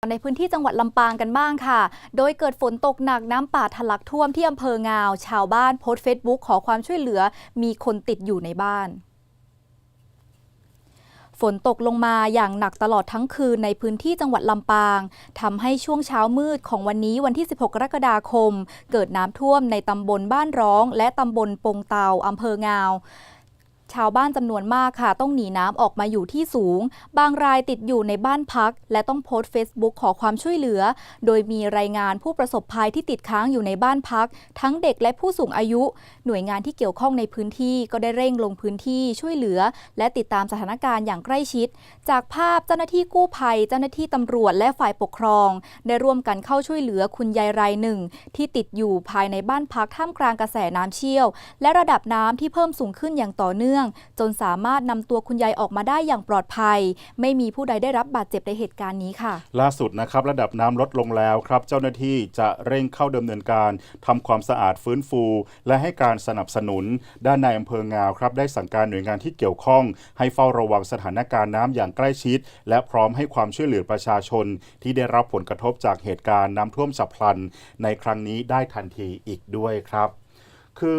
ในพื้นที่จังหวัดลำปางกันบ้างค่ะ โดยเกิดฝนตกหนักน้ำป่าทะลักท่วมที่อำเภองาว ชาวบ้านโพสต์เฟซบุ๊กขอความช่วยเหลือ มีคนติดอยู่ในบ้าน ฝนตกลงมาอย่างหนักตลอดทั้งคืนในพื้นที่จังหวัดลำปางทำให้ช่วงเช้ามืดของวันนี้วันที่ 16 กรกฎาคม เกิดน้ำท่วมในตำบลบ้านร้อง และตำบลปงเตาอำเภองาว ชาวบ้านจำนวนมากค่ะ ต้องหนีน้ำออกมาอยู่ที่สูง บางรายติดอยู่ในบ้านพัก และต้องโพสต์เฟซบุ๊กขอความช่วยเหลือ โดยมีรายงานผู้ประสบภัยที่ติดค้างอยู่ในบ้านพัก ทั้งเด็กและผู้สูงอายุ หน่วยงานที่เกี่ยวข้องในพื้นที่ก็ได้เร่งลงพื้นที่ช่วยเหลือ และติดตามสถานการณ์อย่างใกล้ชิด จากภาพเจ้าหน้าที่กู้ภัย เจ้าหน้าที่ตำรวจและฝ่ายปกครอง ได้ร่วมกันเข้าช่วยเหลือคุณยายรายหนึ่ง ที่ติดอยู่ภายในบ้านพักท่ามกลางกระแสน้ำเชี่ยว และระดับน้ำที่เพิ่มสูงขึ้นอย่างต่อเนื่องจนสามารถนำตัวคุณยายออกมาได้อย่างปลอดภัย ไม่มีผู้ใดได้รับบาดเจ็บในเหตุการณ์นี้ค่ะ ล่าสุดนะครับระดับน้ำลดลงแล้วครับ เจ้าหน้าที่จะเร่งเข้าดำเนินการทำความสะอาดฟื้นฟู และให้การสนับสนุน ด้านในอำเภองาวครับ ได้สั่งการหน่วยงานที่เกี่ยวข้อง ให้เฝ้าระวังสถานการณ์น้ำอย่างใกล้ชิด และพร้อมให้ความช่วยเหลือประชาชน ที่ได้รับผลกระทบจากเหตุการณ์น้ำท่วมฉับพลัน ในครั้งนี้ได้ทันทีอีกด้วยครับ คือ